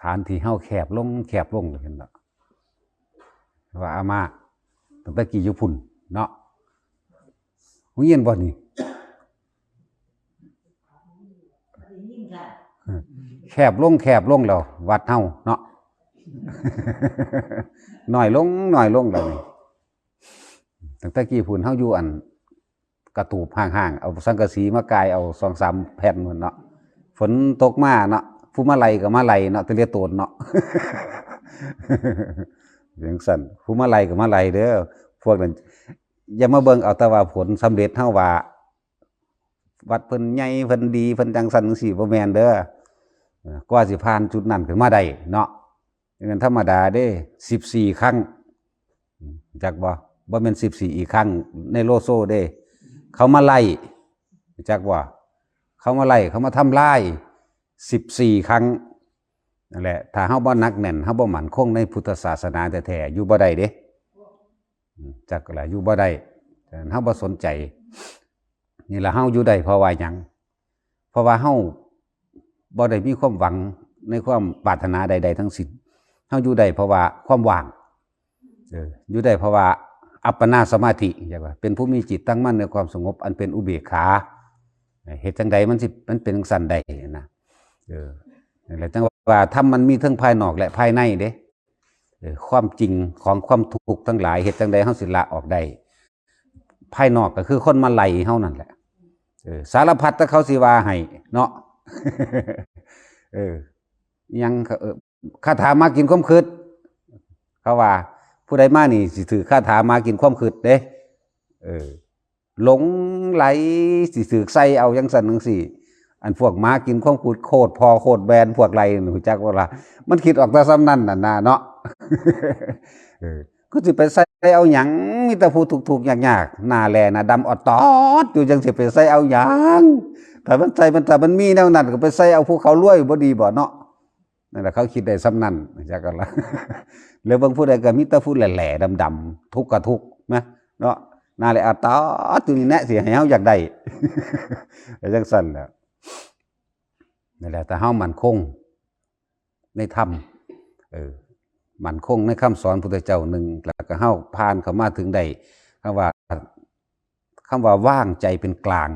ถานที่เฮาแคบลงแคบลงเห็นบ่ว่าอามาตั้งแต่กี่ยู่พุ่นเนาะหูเย็นบ่นี่แคบลงแคบลงแล้ววัดเฮาเนาะหน่อยลงหน่อยลงแล้วนี่ตั้งแต่กี่พุ่นเฮาอยู่อันกระตูบห่างๆเอาสังกะสีมากายเอาสองสามแผ่นพุ่นเนาะฝนตกมาเนาะ ผู้มาไลก็มาไลเนาะตะเรียโตนเนาะอย่างสั่นผู้มาไลก็มาไลเด้อพวกนั้นอย่ามาเบิ่งเอาแต่ว่าผลสำเร็จเฮาว่า วัดเพิ่นใหญ่เพิ่นดีเพิ่นจังสันจังซี่บ่แม่นเด้อกว่าสิผ่านจุดนั้นขึ้นมาได้เนาะเป็นธรรมดาเด้14ครั้งจักบ่บ่แม่น14อีกครั้งในโลโซเด้ เขามาไล่จักว่า เขามาไล่เขามาทำลาย 14 ครั้งนั่นแหละถ้าเฮาบ่นักแน่นเฮาบ่มั่นคงในพุทธศาสนาแท้ๆอยู่บ่ได้เด้จักละอยู่บ่ได้เฮาบ่สนใจ นี่แหละเฮาอยู่ได้เพราะว่าหยังเพราะว่าเฮาบ่ได้มีความหวังในความปรารถนาใด ๆ ทั้งสิ้นเฮาอยู่ได้เพราะว่าความว่างเอออยู่ได้เพราะว่าอัปปนาสมาธิใช่ป่ะเป็นผู้มีจิตตั้งมั่นในความสงบ อันเป็นอุเบกขาเหตุจังใดมันสิมันเป็นจังซั่นใด เออนั่นแหละจังว่าธรรมมันมีทั้งภายนอกและภายในเด้เออความจริงของความทุกข์ทั้งหลายเหตุจังใดเฮาสิละออกได้ภายนอกก็คือคนมาไหลเฮานั่นแหละเออสารพัดถ้าเขาสิว่าให้เนาะเออ ยังเขาเออคาถามากินความคืดเขาว่า ผู้ใดมานี่สิถือคาถามากินความคืดเด้ เออ หลงไหลสิถือใส่เอายังสันนังสี่ อันพวกม้ากินความคืดโคตรพอโคตรแบนพวกไรหนูจักว่าละมันคิดออกแต่ซ้ำนั่นน่ะนะเนาะก็สิไปใส่เอาหยังมีแต่ผู้ถูกๆยากๆหน้าแลน้าดำอดตอดอยู่จังสิไปใส่เอาหยังถ้ามันใส่มันถ้ามันมีแนวนั้นก็ไปใส่เอาผู้เขารวยบ่ดีบ่เนาะนั่นแหละเขาคิดได้ซ้ำนั่นจักกันละแล้วบางผู้ใดก็มีแต่ผู้แหล่ๆดำๆทุกข์ก็ทุกข์นะเนาะหน้าแลอดตอดอยู่นี่แน่สิให้เฮาอยากได้จังซั่นแหละ นั่นแหละแต่เฮามั่นคงในธรรมเออมันคงในคำสอนพุทธเจ้าหนึ่งแล้วก็เฮาผ่านเข้ามาถึงได้คำว่าคำว่าว่างใจเป็นกลาง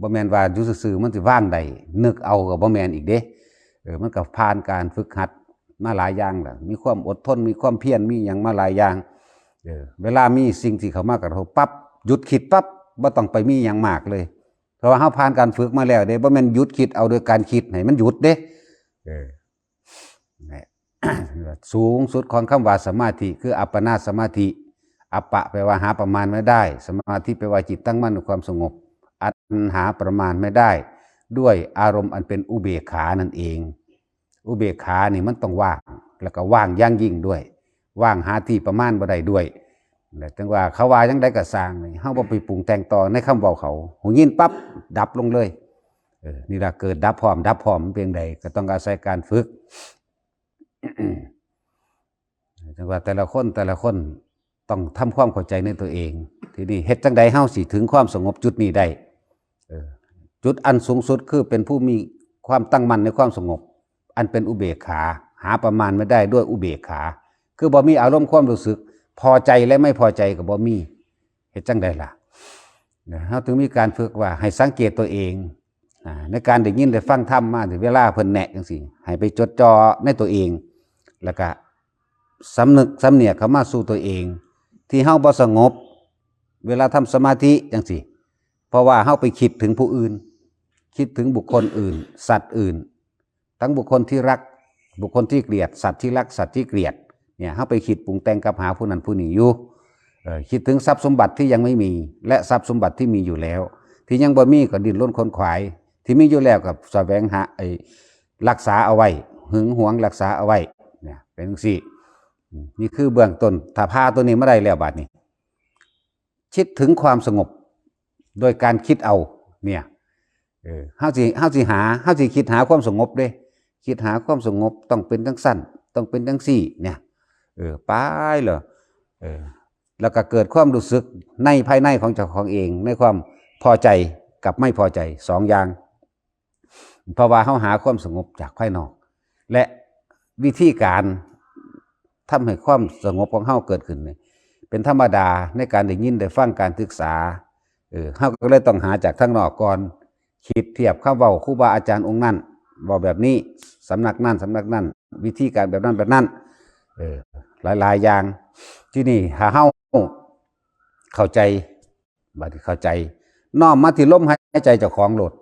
บ่แมนว่าอยู่ซื่อมันสิว่างได้นึกเอาก็บ่แมนอีกเด้เออมันก็ผ่านการฝึกหัดมาหลายอย่างแหละมีความอดทนมีความเพียรมีหยังมาหลายอย่างเออเวลามีสิ่งที่เข้ามากระทบปั๊บหยุดคิดปั๊บบ่ต้องไปมีหยังมากเลย ราะว่าเฮาผ่านการฝึกมาแล้วเด้บ่แม่นหยุดคิดเอาโดยการคิดให้มันหยุดเด้เออนี่สูงสุดของคำว่าสมาธิคืออัปปนาสมาธิ อัปปะแปลว่าหาประมาณไม่ได้ สมาธิแปลว่าจิตตั้งมั่นในความสงบ อันหาประมาณไม่ได้ ด้วยอารมณ์อันเป็นอุเบกขานั่นเอง อุเบกขานี่มันต้องว่าง แล้วก็ว่างอย่างยิ่งด้วย ว่างหาที่ประมาณบ่ได้ด้วย แต่จังว่าเขาว่าจังได้ก็สร้างนี่เฮาบ่ไปปรุงแต่งต่อในคำเว้าเขาหูยินปั๊บดับลงเลยเออนี่ล่ะเกิดดับพร้อมดับพร้อมมันเพียงใดก็ต้องอาศัยการฝึกจังว่าแต่ละคนแต่ละคนต้องทำความเข้าใจในตัวเอง ทีนี้เฮ็ดจังใดเฮาสิถึงความสงบจุดนี้ได้เออจุดอันสูงสุดคือเป็นผู้มีความตั้งมั่นในความสงบ อันเป็นอุเบกขา หาประมาณไม่ได้ด้วยอุเบกขา คือบ่มีอารมณ์ความรู้สึก พอใจและไม่พอใจก็บ่มีเฮ็ดจังใดล่ะเนี่ยเฮาถึงมีการฝึกว่าให้สังเกตตัวเองในการได้ยินได้ฟังธรรมมาถึงเวลาเพิ่นแหนะจังซี่ให้ไปจดจ่อในตัวเอง แล้วก็สำนึกสำเนียกเข้ามาสู่ตัวเอง ที่เฮาบ่สงบ เวลาทำสมาธิจังสิเพราะว่าเฮาไปคิดถึงผู้อื่น คิดถึงบุคคลอื่น สัตว์อื่น ทั้งบุคคลที่รักบุคคลที่เกลียด สัตว์ที่รักสัตว์ที่เกลียด เนี่ยเฮาไปคิดปรุงแต่งกับหาผู้นั้นผู้นี้อยู่คิดถึงทรัพย์สมบัติที่ยังไม่มี และทรัพย์สมบัติที่มีอยู่แล้ว ที่ยังบ่มีก็ดิ้นรนค้นขวาย ที่มีอยู่แล้วกับแสวงหาไอ้รักษาเอาไว้หึงหวงรักษาเอาไว้เนี่ยเป็นจังซี่นี่คือเบื้องต้นถ้าพาตัวนี้ไม่ได้แล้วบาดนี้ คิดถึงความสงบโดยการคิดเอาเนี่ยเออเฮาสิเฮาสิหาเฮาสิคิดหาความสงบเด้คิดหาความสงบต้องเป็นจังสั้นต้องเป็นจังสี่เนี่ย เออไปเหรอเออแล้วก็เกิดความรู้สึกในภายในของเจ้าของเอง ในความพอใจกับไม่พอใจสองอย่างเพราะว่าเฮาหาความสงบจากภายนอก และวิธีการทำให้ความสงบของเฮาเกิดขึ้นเนี่ยเป็นธรรมดาในการได้ยินได้ฟังการศึกษาเออเฮาก็เลยต้องหาจากทั้งนอกก่อนคิดเทียบข้าวเว้าครูบาอาจารย์องค์นั้นบอกแบบนี้สำนักนั่นสำนักนั่นวิธีการแบบนั้นแบบนั้น เออหลายๆอย่างที่นี่หาเฮาเข้าใจบัดนี้เข้าใจน้อมมาที่ลมหายใจเจ้าของโหลด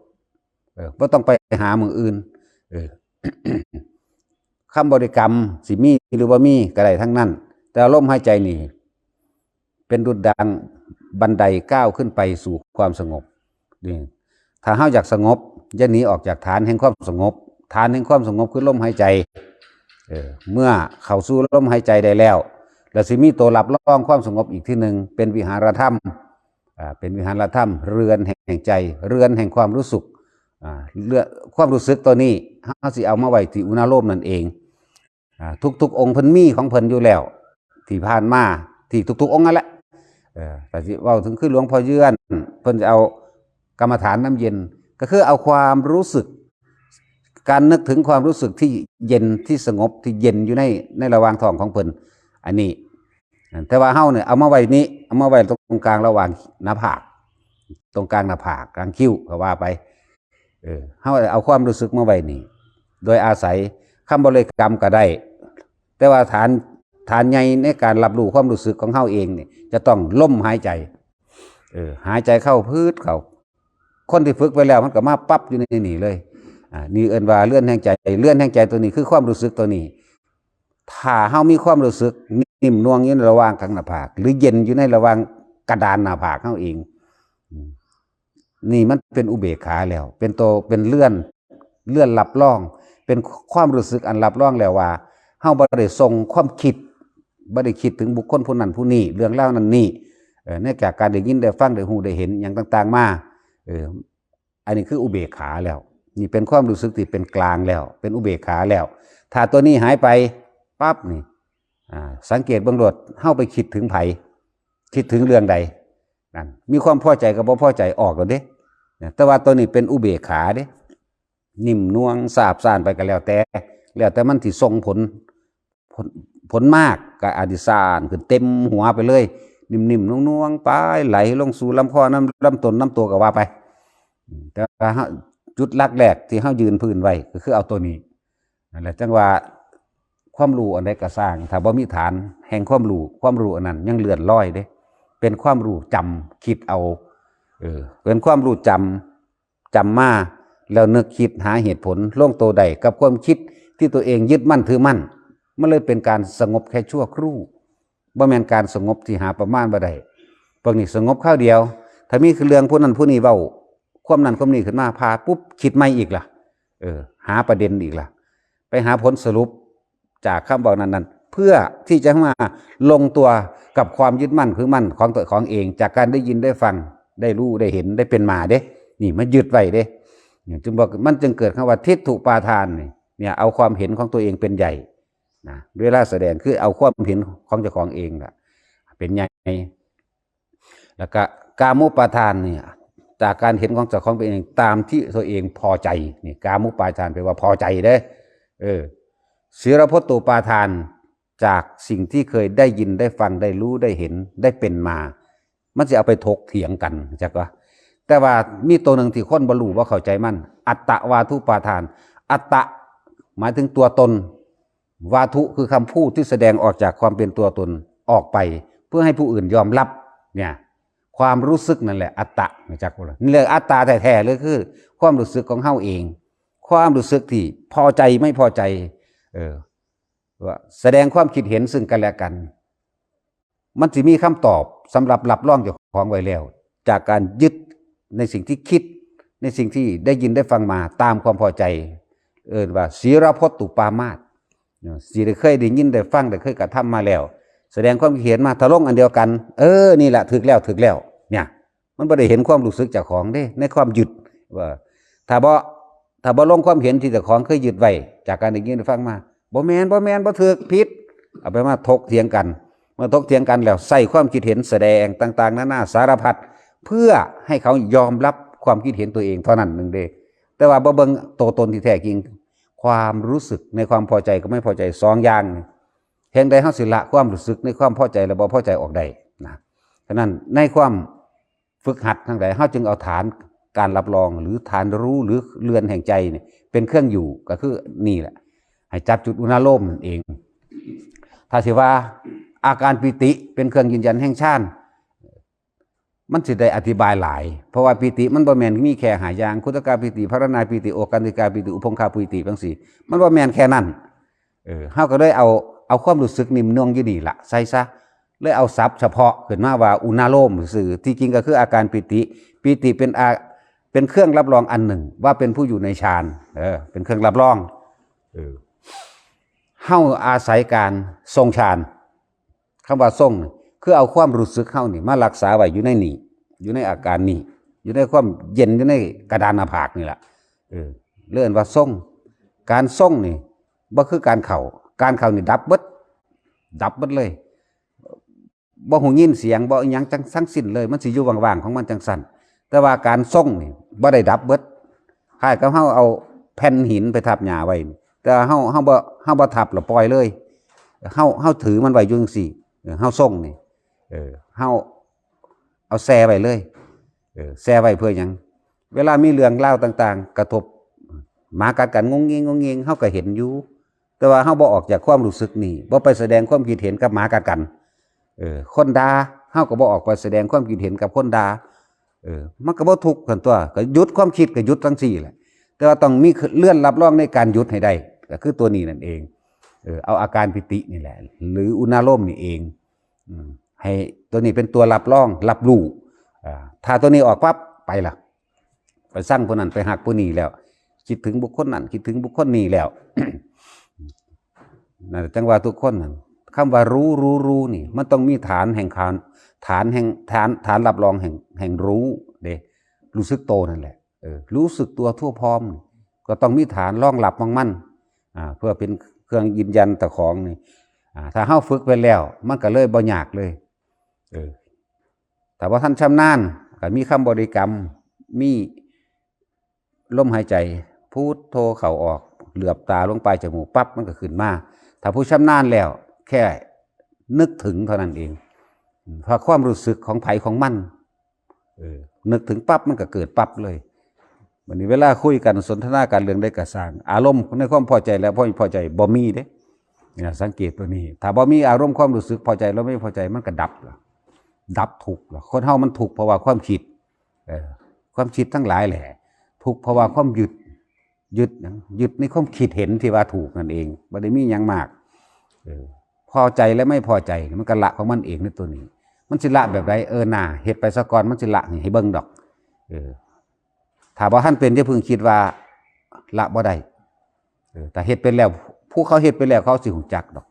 เออบ่ต้องไปหามืออื่น เออคำบริกรรมสิมีหรือว่ามีก็ได้ทั้งนั้น แต่ลมหายใจนี่ เป็นดุจดังบันไดก้าวขึ้นไปสู่ความสงบนี่ถ้าเฮาอยากสงบอย่าหนีออกจากฐานแห่งความสงบ ฐานแห่งความสงบคือลมหายใจ เออเมื่อเข้าสู่ลมหายใจได้แล้วแล้วสิมีตัวรับรองความสงบอีกที่หนึ่งเป็นวิหารธรรมเป็นวิหารธรรม เรือนแห่งใจ เรือนแห่งความรู้สึกเรื่องความรู้สึกตัวนี้เฮาสิเอามาไว้ที่อุณาโลมนั่นเองอทุกๆ องค์เพิ่นมีของเพิ่นอยู่แล้ว ที่ผ่านมาที่ทุก ๆ องค์นั่นแหละแต่ที่เว้าถึงคือหลวงพ่อเยือนเพิ่นจะเอากรรมฐานน้ำเย็น ก็คือเอาความรู้สึก การนึกถึงความรู้สึกที่เย็นที่สงบที่เย็นอยู่ในในระหว่างท้องของเพิ่นอันนี้แต่ว่าเฮาเนี่ยเอามาไว้นี้เอามาไว้ตรงกลางระหว่างหน้าผาก ตรงกลางหน้าผากกลางคิ้วก็ว่าไปเออเฮาเอาความรู้สึกมาไว้นี่โดยอาศัยคำบริกรรมก็ได้ แต่ว่าฐานฐานใหญ่ในการรับรู้ความรู้สึกของเฮาเองเนี่ยจะต้องล่มหายใจเออหายใจเข้าพืดเขาคนที่ฝึกไปแล้วมันก็มาปั๊บอยู่ในนี่เลย นี่เอิ้นว่าเลื่อนแห่งใจเลื่อนแห่งใจตัวนี้คือความรู้สึกตัวนี้ ถ้าเฮามีความรู้สึก นิ่มนวลอยู่ในระหว่างกลางหน้าผาก หรือเย็นอยู่ในระหว่างกระดานหน้าผากเฮาเอง นี่มันเป็นอุเบกขาแล้ว เป็นตัวเป็นเลื่อนเลื่อนรับรอง เป็นความรู้สึกอันรับรองแล้วว่าเฮาบ่ได้ทรงความคิดบ่ได้คิดถึงบุคคลผู้นั้นผู้นี้เรื่องเล่านั้นนี่เออเนื่องจากการได้ยินได้ฟังได้หูได้เห็นอย่างต่าง ๆ มาเอออันนี้คืออุเบกขาแล้ว นี่เป็นความรู้สึกที่เป็นกลางแล้ว เป็นอุเบกขาแล้ว ถ้าตัวนี้หายไปปั๊บนี่สังเกตเบื้องรถเฮาไปคิดถึงไผคิดถึงเรื่องใดนั่นมีความพอใจกับบ่พอใจออกแล้วเด้แต่ว่าตัวนี้เป็นอุเบกขาเด้ นิ่มนวลสาบซ่านไปก็แล้วแต่ แล้วแต่มันที่ส่งผลผลผลมากก็อดิสานขึ้นเต็มหัวไปเลย นิ่มๆนวลๆไปไหลลงสู่ลำคอน้ำลำต้นน้ำตัวก็ว่าไป แต่ จุดลักแรกที่เฮายืนพื้นไว้ก็คือเอาตัวนี้นั่นแหละจังว่าความรู้อันใดก็สร้าง ถ้าบ่มีฐานแห่งความรู้ความรู้อันนั้น ยังเลื่อนลอยเด้เป็นความรู้จำคิดเอาเออเป็นความรู้จำจำมาแล้วนึกคิดหาเหตุผลล่งตัวใดกับความคิดที่ตัวเองยึดมั่นถือมั่นมันเลยเป็นการสงบแค่ชั่วครู่บ่แม่นการสงบที่หาประมาณบ่ได้พวกนี้สงบข้าวเดียว ถ้ามีคือเรื่องผู้นั้นผู้นี้เว้า ความนั้นความนี้ขึ้นมาพาปุ๊บคิดไม่อีกล่ะ เออ หาประเด็นอีกล่ะ ไปหาผลสรุปจากคำบอกนั้นๆเพื่อที่จะมาลงตัวกับความยึดมั่นคือมั่นของตัวของเอง จากการได้ยินได้ฟังได้รู้ได้เห็นได้เป็นมาเด้ นี่มันยึดไว้เด้จึงบอกมันจึงเกิดคำว่าทิฏฐุปาทานเนี่ยเอาความเห็นของตัวเองเป็นใหญ่นะเวลาแสดงคือเอาความเห็นของเจ้าของเองล่ะ เป็นใหญ่แล้วก็กามุปาทานเนี่ย จากการเห็นของเจ้าของเป็นเองตามที่ตัวเองพอใจนี่กามุปาทานแปลว่าพอใจเด้เออศีรพตุปาทานจากสิ่งที่เคยได้ยินได้ฟังได้รู้ได้เห็นได้เป็นมา มันจะเอาไปถกเถียงกันจักว่าแต่ว่ามีตัวหนึ่งที่คนบรรลุว่าเข้าใจมันอัตตะวาทุปาทาน อัตตะหมายถึงตัวตน วาทุคือคำพูดที่แสดงออกจากความเป็นตัวตนออกไป เพื่อให้ผู้อื่นยอมรับเนี่ย ความรู้สึกนั่นแหละ อัตตะจักว่านี่เรื่องอัตตาแท้ๆเลยคือ ความรู้สึกของเฮาเอง ความรู้สึกที่พอใจไม่พอใจ เออว่าแสดงความคิดเห็นซึ่งกันและกัน มันจะมีคำตอบสำหรับรับรองเจ้าของไว้แล้ว จากการยึดในสิ่งที่คิด ในสิ่งที่ได้ยินได้ฟังมาตามความพอใจ เออว่าศีรพจตุปามาตสีได้เคยได้ยินได้ฟังได้เคยกระทำมาแล้ว แสดงความคิดเห็นมาทะลงอันเดียวกัน เออนี่แหละถึกแล้วถึกแล้ว เนี่ย มันไม่ได้เห็นความรู้สึกจากของเด้ ในความหยุดว่าถ้าบ่ถ้าบ่ลงความเห็นที่จ้าของเคยหยึดไว้จากการได้ยินได้ฟังมาบ่แมนบ่แมนบ่ถึกผิดเอาไปมาถกเถียงกัน เมื่อถกเถียงกันแล้วใส่ความคิดเห็นแสดงต่าง ๆนานาสารพัดเพื่อให้เขายอมรับความคิดเห็นตัวเองเท่านั้นหนึ่งเดแต่ว่าบ่เบิ่งตัวตนที่แท้จริง ความรู้สึกในความพอใจก็ไม่พอใจสองอย่าง นี่เห็นใดเฮาสิละความรู้สึกในความพอใจและบ่พอใจออกได้นะฉะนั้นในความฝึกหัดทั้งหลายเฮาจึงเอาฐานการรับรองหรือฐานรู้หรือเรือนแห่งใจเนี่ยเป็นเครื่องอยู่ก็คือนี่แหละ ให้จับจุดอุณาโลมนั่นเอง ถ้าสิว่าอาการปิติเป็นเครื่องยืนยันแห่งชาติมันสิได้อธิบายหลาย เพราะว่าปิติมันบ่แม่นมีแค่หายางคุตกาปิติพารณาปิติโอกันติกาปิติอุพงคาปิติจังซี่มันบ่แมนแค่นั้นเออเฮาก็เลยเอา เอาความรู้สึกนิ่มนวลอยู่นี่ละใส่ซะเลยเอาศัพท์เฉพาะขึ้นมาว่าอุณาโลมสื่อที่จริงก็คืออาการปิติ ปิติเป็นอาเป็นเครื่องรับรองอันหนึ่ง ว่าเป็นผู้อยู่ในฌานเออเป็นเครื่องรับรองเออเฮาอาศัยการทรงฌานคำว่าทรงคือเอาความรู้สึกเฮานี่มารักษาไว้อยู่ในนี่อยู่ในอาการนี้อยู่ในความเย็นอยู่ในกระดานหน้าผากนี่แหละเออเลื่อนว่าส่งการส่งนี่บ่คือการเข่า การเขานี่ดับเบิดดับเบิดเลยบ่หูยินเสียงบ่อยังจังทั้งสิ้นเลย มันสิอยู่ว่างๆของมันจังสั่นแต่ว่าการส่งนี่บ่ได้ดับเบิดคล้ายกับเฮาเอาแผ่นหินไปทับหญ้าไว้แต่เฮาเฮาบ่เฮาบ่ทับแล้วปล่อยเลยเฮาเฮาถือมันไว้อยู่จังซี่เฮาส่งนี่เออเฮาเอาแซ่ไว้เลยเออแซ่ไว้เพื่อหยังเวลามีเรื่องเล่าต่าง ๆ กระทบหมากัดกันงงเงงงงเงงเฮาก็เห็นอยู่ แต่ว่าเฮาบ่ออกจากความรู้สึกนี่บ่ไปแสดงความคิดเห็นกับหมากัดกัน เออ คนด่าเฮาก็บ่ออกไปแสดงความคิดเห็นกับคนด่าเออ มันก็บ่ทุกข์กันตัว ก็หยุดความคิดก็หยุดทั้งสี่แหละ แต่ว่าต้องมีเลื่อนรับรองในการหยุดให้ได้ก็คือตัวนี้นั่นเอง เออ เอาอาการปิตินี่แหละ หรืออุณาโลมนี่เองอให้ตัวนี้เป็นตัวรับรอง รับรู้ถ้าตัวนี้ออกปั๊บไปละไปสร้างคนนั้นไปหักผู้นี้แล้ว คิดถึงบุคคลนั้นคิดถึงบุคคลนี้แล้ว นั่จังว่าทุกคนนั่นคำว่ารู้รู้รู้นี่ มันต้องมีฐานแห่งฐานฐานแห่งฐานฐานรับรองแห่งแห่งรู้เด้รู้สึกโตนั่นแหละเออรู้สึกตัวทั่วพร้อม ก็ต้องมีฐานรองรับมั่งมั่นอ่าเพื่อเป็นเครื่องยืนยันตะของนี่อ่าถ้าเฮาฝึกไปแล้ว มันก็เลยบ่ยากเลยเออแต่ว่าท่านชำนาญก็มีคำบริกรรมมีลมหายใจพูดโทเข้าออก เหลือบตาลงไปลายจมูกปั๊บมันก็ขึ้นมา ถ้าผู้ชำนาญแล้ว แค่นึกถึงเท่านั้นเองพราะความรู้สึกของไผของมันออนึกถึงปั๊บมันก็เกิดปั๊บเลยวันนี้เวลาคุยกันสนทนาการเรื่องได้กระสางอารมณ์ในความพอใจและพอพอใจบ่มีเด้เนี่ยสังเกตตัวนี้ ถ้าบ่มีอารมณ์ความรู้สึกพอใจแล้วไม่พอใจมันก็ดับล่ะดับทุกล่ะคนเฮามันทุกเพราะว่าความคิดเออความคิดทั้งหลายแหละทุกเพราะว่าความหยึด ยึดหยังยึดในความคิดเห็นที่ว่าถูกนั่นเองบ่ได้มีหยังมากอพอใจและไม่พอใจมันก็ละของมันเองในตัวนี้ มันสิละแบบไรเออหนาเฮ็ดไปซะกอนมันสิละให้เบิ่งดอกเออถ้าบ่ท่านเป็นจะพึงคิดว่าละบ่ได้เออแต่เฮ็ดเป็นแล้ว ผู้เขาเฮ็ดไปแล้วเขาสิหูจักดอก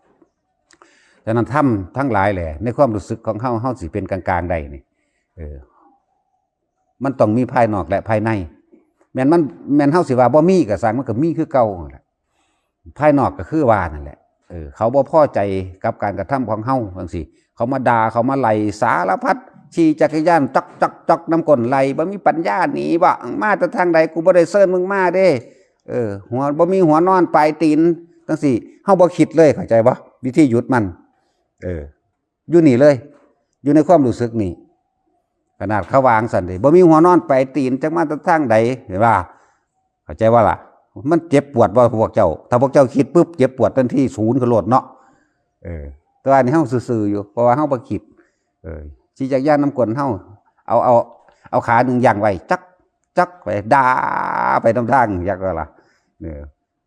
ดังนั้นทำทั้งหลายแหละในความรู้สึกของเฮาเฮาสิเป็นกลางๆได้นี่เออมันต้องมีภายนอกและภายใน แม่นมันแม่นเฮาสิว่าบ่มีก็สร้างมันก็มีคือเก่าแหละภายนอกก็คือว่านั่นแหละเออเขาบ่พอใจกับการกระทำของเฮาจังซี่ เขามาด่าเขามาไล่สารพัดขี่จักรยานจักจักจักน้ำก้นไหลบ่มีปัญญาหนีบ่มาแต่ทางใดกูบ่ได้เซิร์นมึงมาเด้ เออ หัวบ่มีหัวนอนปลายตีนจังซี่เฮาบ่คิดเลยเข้าใจบ่วิธีหยุดมัน เออ อยู่นี่เลย อยู่ในความรู้สึกนี่ ขนาดเขาวางสันเลยบ่มีหัวนอนไปตีนจักมาต่ทางใดเห็นป่ะเข้าใจว่าล่ะ มันเจ็บปวดบ่พวกเจ้า ถ้าพวกเจ้าคิดปุ๊บเจ็บปวดทันทีศูนย์กระโดดเนาะเออต่ว่านี่เฮาซื่อๆอยู่เพราะว่าเฮาบ่คิด เออชี้จักรยานน้ำกลนเฮาเอาเอาเอาขาหนึ่งย่างไว้จักจักไปด่าไปตามทางอยากว่าล่ะเออ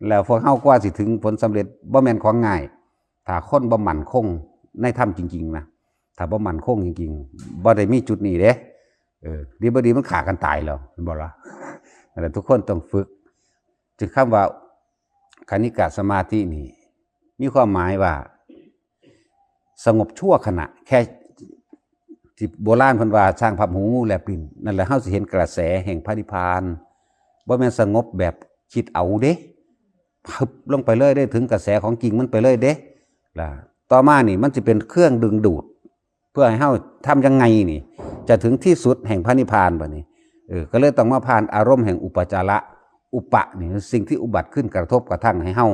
แล้วพวกเฮากว่าสิถึงผลสำเร็จบ่แม่นของง่าย ถ้าคนบ่มั่นคงในธรรมจริง ๆ นะ ถ้าบ่มันคงจริงๆบ่ได้มีจุดนี้เด้เออดีบ่ดีมันขากันตายแล้วเห็นบ่ล่ะนั่ทุกคนต้องฝึก จึงคำว่าคณิกะสมาธินี่ มีความหมายว่า สงบชั่วขณะ แค่ที่โบราณพันว่าสร้างภาพหูงูแลบลิ้นนั่นแหละเฮาสิเห็นกระแสแห่งพระนิพพานบ่แม่นสงบแบบคิดเอาเด้พึบลงไปเลยได้ถึงกระแสของจริงมันไปเลยเด้ล่ะต่อมานี่มันจะเป็นเครื่องดึงดูด เพื่อให้เฮาทำยังไงนี่ จะถึงที่สุดแห่งพระนิพพานบ่นี่เออก็เลยต้องมาผ่านอารมณ์แห่งอุปจาระอุปะนี่สิ่งที่อุบัติขึ้นกระทบกระทั่งให้เฮา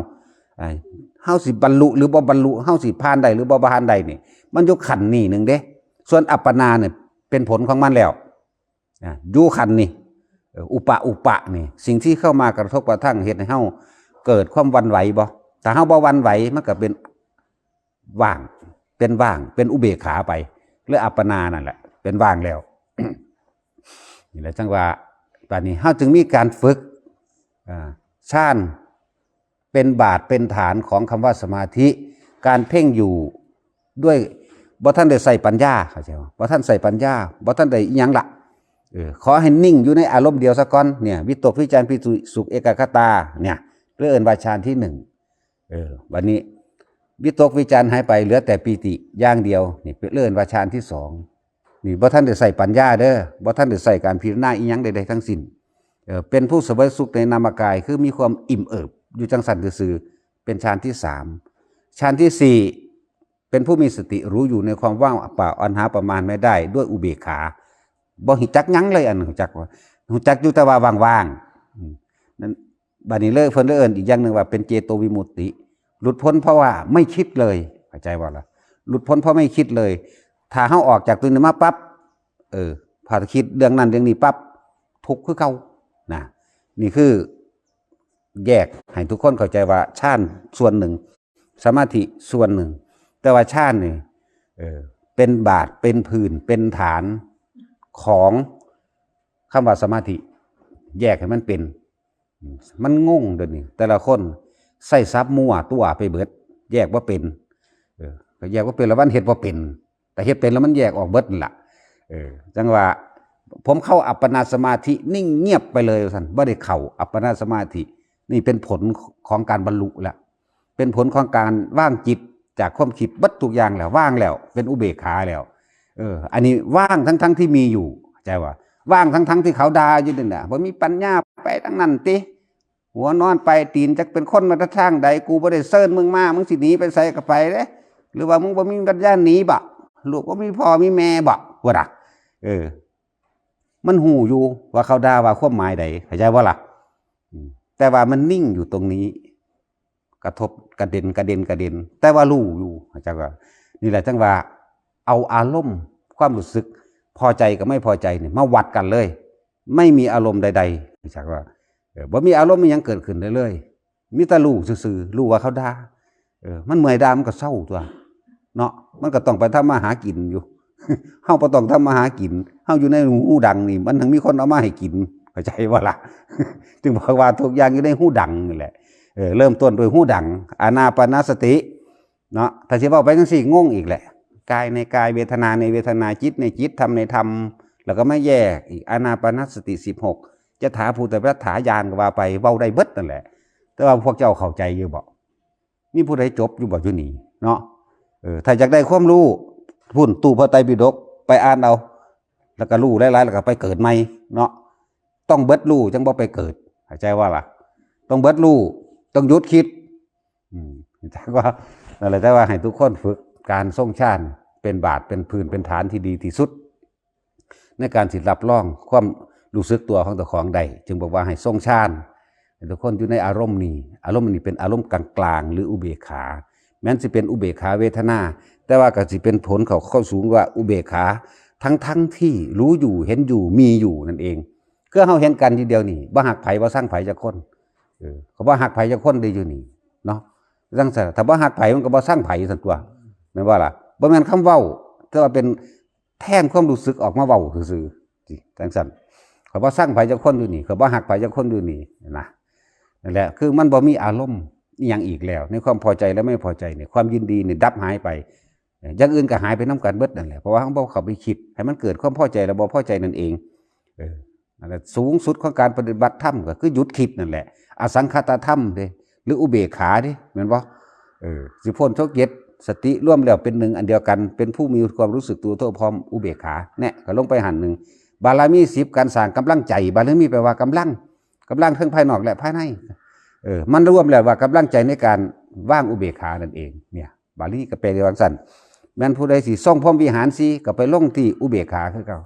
ไอ้เฮาสิบรรลุหรือบ่บรรลุเฮาสิผ่านใดหรือบ่ผ่านใดนี่ มันอยู่ขันนี่หนึ่งเด้ ส่วนอัปปนาเนี่ยเป็นผลของมันแล้วอะยู่ขันนี่อุปะอุปะนี่สิ่งที่เข้ามากระทบกระทั่งเฮ็ดให้เฮาเกิดความวันไหวบ่แต่เฮาบ่วันไหวมันก็เป็นว่าง เป็นว่าง เป็นอุเบกขาไปหรืออัปปนานั่นแหละ เป็นว่างแล้วนี่แหละจังว่าตอนนี้เฮาจึงมีการฝึกอ่าชานเป็นบาทเป็นฐานของคำว่าสมาธิ การเพ่งอยู่ด้วยบ่ท่านได้ใส่ปัญญาเข้าใจบ่บ่ท่านใส่ปัญญาบ่ท่านได้ยังละเออขอให้นิ่งอยู่ในอารมณ์เดียวซะก่อนเนี่ยวิตกวิจารณ์พิจุสุขเอกคตาเนี่ยเรื่องเอินวาชานที่หนึ่งเออวันนี้ วิตกวิจารณ์หายไปเหลือแต่ปีติอย่างเดียวนี่เป็นเรื่อนวาชานที่สองนี่บ่ท่านได้ใส่ปัญญาเด้อบ่ท่านได้ใส่การพิจารณาอีหยังใดๆทั้งสิ้นเออเป็นผู้เสวยสุขในนามกายคือมีความอิ่มเอิบอยู่จังสันซื่อเป็นฌานที่สามฌานที่สี่เป็นผู้มีสติรู้อยู่ในความว่างเปล่าอันหาประมาณไม่ได้ด้วยอุเบกขาบ่หิจักยั้งเลยอันหูจักว่าหูจักอยู่แต่ว่าว่างๆนั้นบัดนี้เลยเพิ่นเลยเอินอีกอย่างหนึ่งว่าเป็นเจโตวิมุตติ หลุดพ้นเพราะว่าไม่คิดเลยเข้าใจว่าล่ะหลุดพ้นเพราะไม่คิดเลย ถ้าเฮาออกจากตัวนี้มาปั๊บเออพอคิดเรื่องนั้นเรื่องนี้ปั๊บทุกข์คือเก่านะนี่คือแยกให้ทุกคนเข้าใจว่าชาติส่วนหนึ่ง สมาธิส่วนหนึ่ง แต่ว่าชาตินี่เออเป็นบาทเป็นพื้นเป็นฐานของคำว่าสมาธิ แยกให้มันเป็น มันงงเดี๋ยวนี้แต่ละคน ใส่ซับมั่วตัวไปเบิด แยกว่าเป็นเออแยกว่าเป็นแล้วมันเฮ็ดว่าเป็น แต่เฮ็ดเป็นแล้วมันแยกออกเบิดนั่นละเออจังว่าผมเข้าอัปปนาสมาธินิ่งเงียบไปเลยท่านไม่ได้เข้าอัปปนาสมาธิ นี่เป็นผลของการบรรลุแล้วเป็นผลของการว่างจิตจากความคิดบัดทุกอย่างแล้วว่างแล้ว เป็นอุเบกขาแล้ว เออ อันนี้ว่างทั้งทั้งที่มีอยู่เข้าใจว่า ว่างทั้งทั้งที่เขาด่าอยู่นั่นแหละว่ามีปัญญาไปทั้งนั้นติ หัวนอนไปตีนจักเป็นคนมาทางใดกูบ่ได้เซิร์นมึงมามึงสิหนีไปใส่กับไปเด้หรือว่ามึงบ่มีปัญญาหนีบ่ลูกบ่มีพ่อมีแม่บ่ว่าล่ะเออ มันหูอยู่ว่าเขาด่าว่าความหมายใดเข้าใจว่าล่ะแต่ว่ามันนิ่งอยู่ตรงนี้ กระทบกระเด็นกระเด็นกระเด็น แต่ว่ารู้อยู่เข้าใจว่านี่แหละจังว่า เอาอารมณ์ความรู้สึก พอใจกับไม่พอใจเนี่ยมาวัดกันเลย ไม่มีอารมณ์ใดๆเข้าใจว่า บ่มีอารมณ์มันยังเกิดขึ้นได้เลย มีแต่รู้ซื่อๆรู้ว่าเขาด่าเออมันเมื่อยด่ามันก็เศร้าตัว เนาะมันก็ต้องไปทำมาหากินอยู่เฮาบ่ต้องทำมาหากินเฮาอยู่ในหูดังนี่ มันถึงมีคนเอามาให้กินเข้าใจว่าล่ะจึงบอกว่าทุกอย่างอยู่ในหูดังนี่แหละเออเริ่มต้นโดยหูดัง อานาปานสติเนาะถ้าสิเว้าไปจังซี่งงอีกแหละกายในกายเวทนาในเวทนาจิตในจิตธรรมในธรรมแล้วก็ไม่แยกอีกอานาปานสติ16 จะถาภูตรัฐายานก็ว่าไปเว้าได้เบิดนั่นแหละ แต่ว่าพวกเจ้าเข้าใจอยู่บ่มีผู้ใดจบอยู่บ่อยู่นี่เนาะเออถ้าอยากได้ความรู้พุ่นตู้พระไตรปิฎกไปอ่านเอา แล้วก็รู้หลายๆแล้วก็ไปเกิดใหม่เนาะต้องเบิดรู้จังบ่ไปเกิดเข้าใจว่าล่ะ ต้องเบิดรู้ต้องยุดคิด อืมแต่ว่านั่นแหละแต่ว่าให้ทุกคนฝึกการทรงชาติเป็นบาทเป็นพื้นเป็นฐานที่ดีที่สุด ในการสิรับรองความ รู้สึกตัวของตัวของใดจึงบอกว่าให้ทรงชาติทุกคนอยู่ในอารมณ์นี้ อารมณ์นี้เป็นอารมณ์กลางๆหรืออุเบกขา แม้นสิเป็นอุเบกขาเวทนา แต่ว่าก็สิเป็นผลเขาเข้าสูงว่าอุเบกขา ทั้งทั้งที่รู้อยู่เห็นอยู่มีอยู่นั่นเองเพื่อเฮาเห็นกันทีเดียวนี่บ่หักไผ่บ่สร้างไผ่จะคนเขาบ่หักไผ่จะคนได้อยู่นี่เนาะจังซั่นถ้าบ่หักไผ่มันก็บ่สร้างไผซั่นตัวแม่ว่าล่ะบ่แม่นคำเว้าแต่ว่าเป็นแทนความรู้สึกออกมาเว้าซื่อๆจิจังซั่น เขาบ่สร้างไผจะคนอยู่นี่เขาบ่หักไผจะคนอยู่นี่นะนั่นแหละคือมันบ่มีอารมณ์อหยังอีกแล้ว ในความพอใจและไม่พอใจเนี่ยความยินดีเนี่ยดับหายไปอย่างอื่นก็หายไปน้ำกันเบิดนั่นแหละเพราะว่าเขาบอกเขาไปคิดให้มันเกิดความพอใจและบ่พอใจนั่นเองเออนั่นแหละสูงสุดของการปฏิบัติธรรมก็คือหยุดคิดนั่นแหละอสังคตธรรมเด้หรืออุเบกขาเด้เหมือนบ่เออสิพ้นทุกเย็ดสติร่วมแล้วเป็นหนึ่งอันเดียวกัน เป็นผู้มีความรู้สึกตัวทั่วพร้อมอุเบกขาเนี่ยก็ลงไปหันหนึ่ง บารมีสิบการสร้างกำลังใจ บารมีแปลว่ากำลังกำลังทั้งภายนอกและภายในเออมันรวมแล้วว่ากำลังใจในการว่างอุเบกขานั่นเองเนี่ย บาลีก็แปลได้ว่าสั่นแม้นผู้ใดสิส่องพรหมวิหารสิก็ไปลงที่อุเบกขาคือเก่า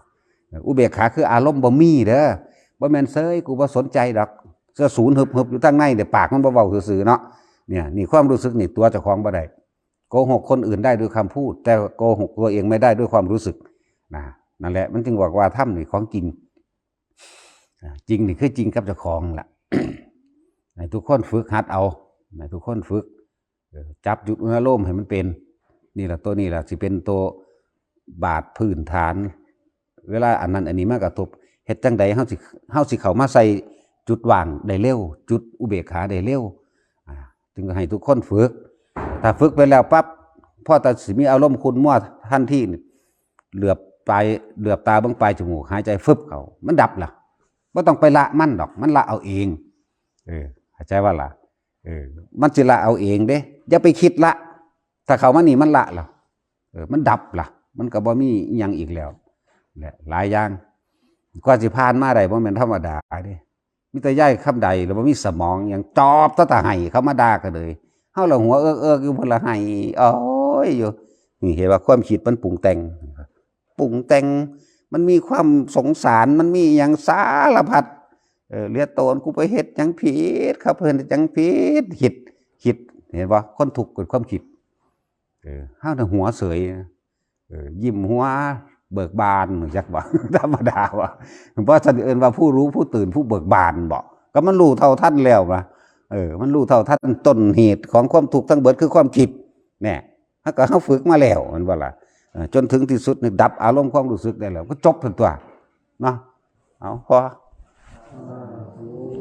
อุเบกขาคืออารมณ์บ่มีเด้อบ่แม่นเซยกูบ่สนใจดอกเสื้อศูนย์ฮึบๆอยู่ทางในแต่ปากมันบ่เว้าซื่อๆเนาะเนี่ยนี่ความรู้สึกนี่ตัวเจ้าของบ่ได้โกหกคนอื่นได้ด้วยคำพูด แต่โกหกตัวเองไม่ได้ด้วยความรู้สึกนะ นั่นแหละ มันจึงบอกว่าถ้ำนี่ของจริง จริงนี่คือจริงกับเจ้าของล่ะให้ทุกคนฝึกหัดเอาให้ทุกคนฝึก จับจุดอุณหภูมิให้มันเป็น นี่แหละตัวนี้แหละสิเป็นตัวบาดพื้นฐาน เวลาอันนั้นอันนี้มากระทบเฮ็ดจังใดเฮาสิเฮาสิเข้ามาใส่จุดว่างได้เร็ว จุดอุเบกขาได้เร็วจึงให้ทุกคนฝึก ถ้าฝึกไปแล้วปั๊บพ่อต่สิมีอารมณ์คุณมั่วทันทีนี่เหลือบ ปลายเหลือบตาเบิ่งปลายจมูกหายใจฟึบเขามันดับล่ะบ่ต้องไปละมันดอก มันละเอาเอง เออเข้าใจว่าล่ะเออ มันสิละเอาเองเด้อย่าไปคิดละ ถ้าเขามานี่มันละล่ะเออ มันดับล่ะ มันก็บ่มีอิหยังอีกแล้วแหละหลายอย่างกว่าสิผ่านมาได้บ่แม่นธรรมดาเด้มีแต่ย่ายคำใดหรือว่ามีสมองอย่างจอบตะตะไห้เขามาด่ากันเลยเฮาละหัวเอิกเอิกอยู่พุ่นละไห้โอ้ยอยู่นี่เห็นว่าความคิดมันปรุงแต่ง ปรุงแต่ง มันมีความสงสาร มันมีอย่างสารพัดเออเลียโตนกูไปเฮ็ดยังผิดครับเพิ่นจังผิดคิดคิดเห็นบ่คนถูกเกิดความคิดเออห้าวแต่หัวเสยเออยิ้มหัวเบิกบานหมือจักบ่ธรรมดาว่าเพราะท่านเอินว่าผู้รู้ผู้ตื่นผู้เบิกบานบ่ก็มันรู้เท่าท่านแล้วนะเออ มันรู้เท่าท่านต้นเหตุของความทุกทั้งเบิดคือความคิดแน่ถ้าก็เฮาฝึกมาแล้วมันว่าล่ะ จนถึงที่สุดนี่ดับอารมณ์ความรู้สึกได้แล้ว ก็จบทันตัวเนาะเอาพอเ